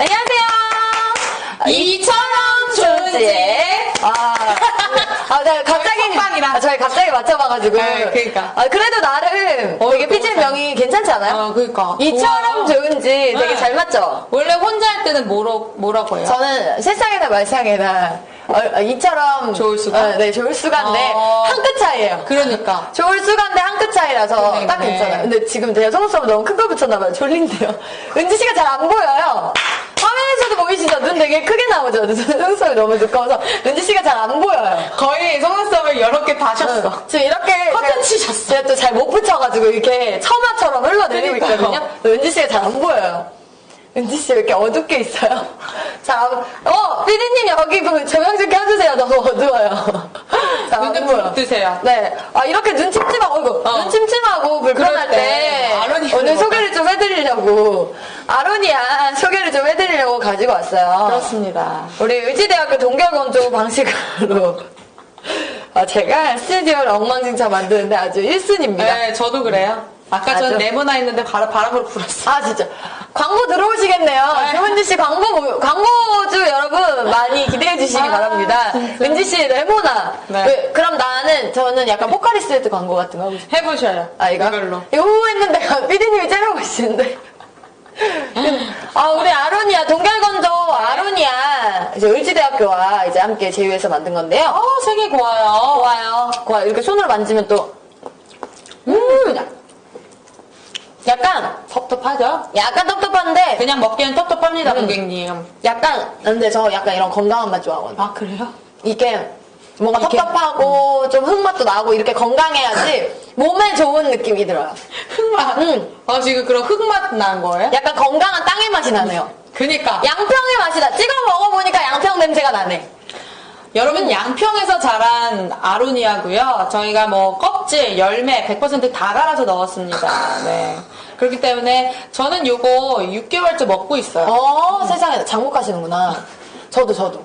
안녕하세요. 이처럼 존재. 아, 아, 네, 갑자기. 속박이라. 아, 저희 갑자기 맞춰봐가지고. 네, 그러니까. 아, 그래도 나름 어, 되게 또 PJ 잘- 명이 괜찮지 않아요? 어, 그러니까. 이처럼 좋아요. 좋은지 되게 네. 잘 맞죠? 원래 혼자 할 때는 뭐로, 뭐라고 해요? 저는 세상에나 말상에나 어, 어, 이처럼 좋을 수가? 어, 네 좋을 수가인데 어. 한끗 차이예요. 그러니까. 좋을 수가인데 한 끗 차이라서 그래, 딱. 괜찮아요. 근데 지금 제가 속눈썹을 너무 큰 거 붙였나 봐요. 졸린데요. 은지 씨가 잘 안 보여요. 화면에서도 보이시죠? 눈 되게 크게 나오죠? 속눈썹이 너무 두꺼워서 은지 씨가 잘 안 보여요. 거의 속눈썹을 여러 개 다셨어. 응. 지금 이렇게 커튼 치셨어. 제가 또 잘 못 붙여가지고 이렇게 처마처럼 흘러내리고. 있거든요. 은지 씨가 잘 안 보여요. 은지 씨왜 이렇게 어둡게 있어요? 잘 안, 어, 피디님 여기 그 조명 좀 켜주세요. 너무 어두워요. 잘안 눈좀 보여. 뜨세요. 네. 아, 이렇게 눈 침침하고, 어이구, 어. 눈 침침하고 불편할 그럴 때 오늘. 소개를 좀 해드리려고, 아로니아 소개를 좀 해드리려고 가지고 왔어요. 그렇습니다. 우리 의지대학교 동결건조 방식으로 아, 제가 스튜디오를 엉망진창 만드는데 아주 1순위입니다. 네, 저도 그래요. 아까 전 네모나 있는데 바로 바람으로 불었어. 아 진짜 광고 들어오시겠네요. 네. 조은지 씨 광고 모- 광고주 여러분 많이 기대해 주시기 아, 바랍니다. 진짜. 은지 씨 레모나. 네. 왜, 그럼 나는 저는 약간 포카리 스웨트 광고 같은 거. 해보셔요. 아 이거 이걸로. 이거 후했는데 피디님이 째려보시는데. 아 우리 아로니아 동결건조 아로니아 이제 을지대학교와 이제 함께 제휴해서 만든 건데요. 어, 색이 고와요. 좋아요. 좋아요. 이렇게 손으로 만지면 또 음, 약간 텁텁하죠? 약간 텁텁한데 그냥 먹기엔 텁텁합니다, 음. 고객님. 약간 근데 저 약간 이런 건강한 맛 좋아하거든요. 아, 그래요? 이게 뭔가 이게- 텁텁하고 좀 흙맛도 나고 이렇게 건강해야지 몸에 좋은 느낌이 들어요. 흙맛. 음. 아, 지금 그런 흙맛 난 거예요? 약간 건강한 땅의 맛이 나네요. 그니까. 양평의 맛이 나. 찍어 먹어보니까 양평 냄새가 나네. 여러분 음. 양평에서 자란 아로니아고요. 저희가 뭐 껍질, 열매 100%다 갈아서 넣었습니다. 네. 그렇기 때문에 저는 요거 6개월째 먹고 있어요. 어 세상에 장복하시는구나. 저도 저도.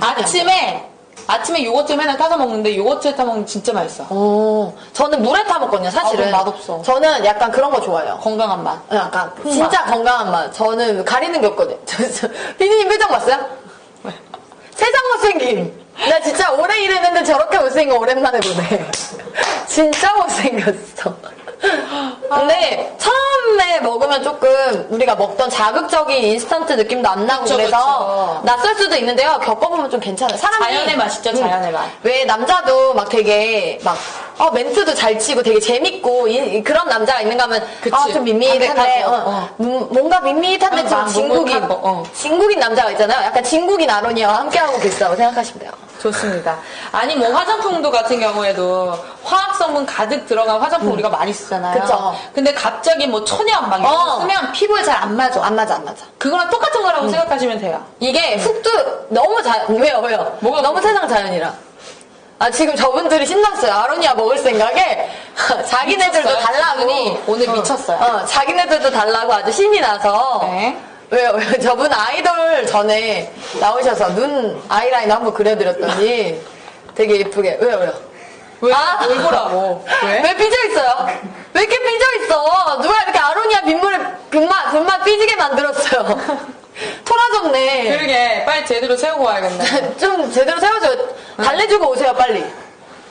아침에 아침에 요거트 맨날 타서 먹는데 요거트에 타 먹으면 진짜 맛있어. 어 저는 물에 타 먹거든요. 사실은 아, 맛없어. 저는 약간 그런 거 좋아해요. 건강한 맛. 약간 진짜 건강한 맛. 저는 가리는 게 없거든요. 피디님 표정 봤어요? 세상 못생김. 나 진짜 오래 일했는데 저렇게 못생긴 거 오랜만에 보네. 진짜 못생겼어. 근데 처 먹으면 조금 우리가 먹던 자극적인 인스턴트 느낌도 안 나고 그쵸, 그래서 그쵸. 낯설 수도 있는데요. 겪어보면 좀 괜찮아요. 사람이 자연의 맛이죠, 음. 자연의 맛. 왜 남자도 막 되게 막 어, 멘트도 잘 치고 되게 재밌고 이- 이 그런 남자가 있는가 하면 그치. 아좀 밋밋한데 어, 어. 음, 뭔가 밋밋한데 어, 좀막 진국인 어. 진국인 남자가 있잖아요. 약간 진국인 아로니아와 함께하고 계시다고 생각하시면 돼요. 좋습니다. 아니 뭐 화장품도 같은 경우에도 화학 성분 가득 들어간 화장품 우리가 많이 쓰잖아요. 음. 그쵸. 근데 갑자기 뭐 천연 막 이런 거 어. 쓰면 피부에 잘 안 맞아. 안 맞아 안 맞아. 그거랑 똑같은 거라고 음. 생각하시면 돼요. 이게 훅도 너무 자 왜요 왜요? 뭐가 너무? 세상 자연이라. 아 지금 저분들이 신났어요. 아로니아 먹을 생각에 자기네들도 미쳤어요. 달라고 오늘 미쳤어요. 어, 자기네들도 달라고 아주 신이 나서 네. 왜요? 왜요? 저분 아이돌 전에 나오셔서 눈 아이라인 한번 그려드렸더니 되게 예쁘게 왜요 왜요? 왜? 아. 뭘 보라고? 왜? 왜 삐져 있어요? 왜 이렇게 삐져 있어? 누가 이렇게 아로니아 빗물에 빗맛 빗맛 삐지게 만들었어요? 토라졌네. 그러게 빨리 제대로 세우고 와야겠네. 좀 제대로 세워줘요. 달래주고 오세요, 빨리.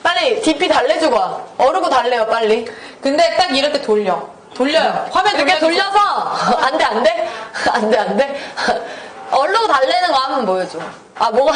빨리 DP 달래주고 와. 어르고 달래요, 빨리. 근데 딱 이럴 때 돌려. 돌려요. 화면 이렇게 돌려서 안 돼, 안 돼? 안 돼, 안 돼? 얼르고 달래는 거 한번 보여줘. 아, 뭐가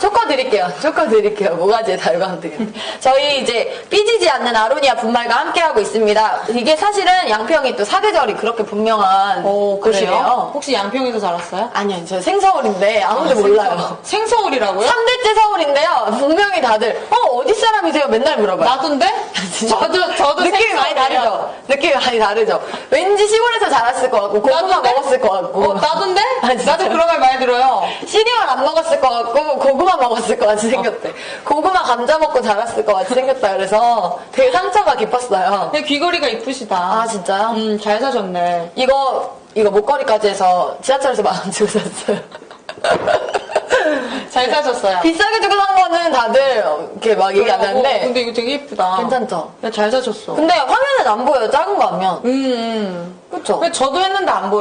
초코 드릴게요. 초코 드릴게요. 모가지에 달고 하면 되겠네. 저희 이제 삐지지 않는 아로니아 분말과 함께하고 있습니다. 이게 사실은 양평이 또 사계절이 그렇게 분명한 오, 그래요? 곳이에요. 혹시 양평에서 자랐어요? 아니요, 저 생서울인데 아무도 몰라요. 생서울이라고요? 3대째 서울인데요. 분명히 다들 어 어디 사람이세요? 맨날 물어봐요. 나도인데? 저도 저도 느낌이 많이. 다르죠. 느낌이 많이 다르죠. 왠지 시골에서 자랐을 것 같고 고구마 나도인데? 먹었을 것 같고. 어, 나도인데? 아, 진짜? 나도 그런 말 많이 들어요. 시리얼 안 먹었을 것 같고 고구마 먹었을 것 같이 생겼대. 고구마 감자 먹고 자랐을 것 같이 생겼다. 그래서 되게 상처가 깊었어요. 근데 귀걸이가 이쁘시다. 아 진짜요? 음, 잘 사셨네. 이거 이거 목걸이까지 해서 지하철에서 만원 주고 샀어요. 잘 사셨어요. 비싸게 주고 산 거는 다들 이렇게 막 얘기 안 어, 하는데 근데 이거 되게 예쁘다. 괜찮죠? 야, 잘 사셨어. 근데 화면엔 안 보여요. 작은 거 하면. 음, 음. 그쵸? 근데 저도 했는데 안 보여.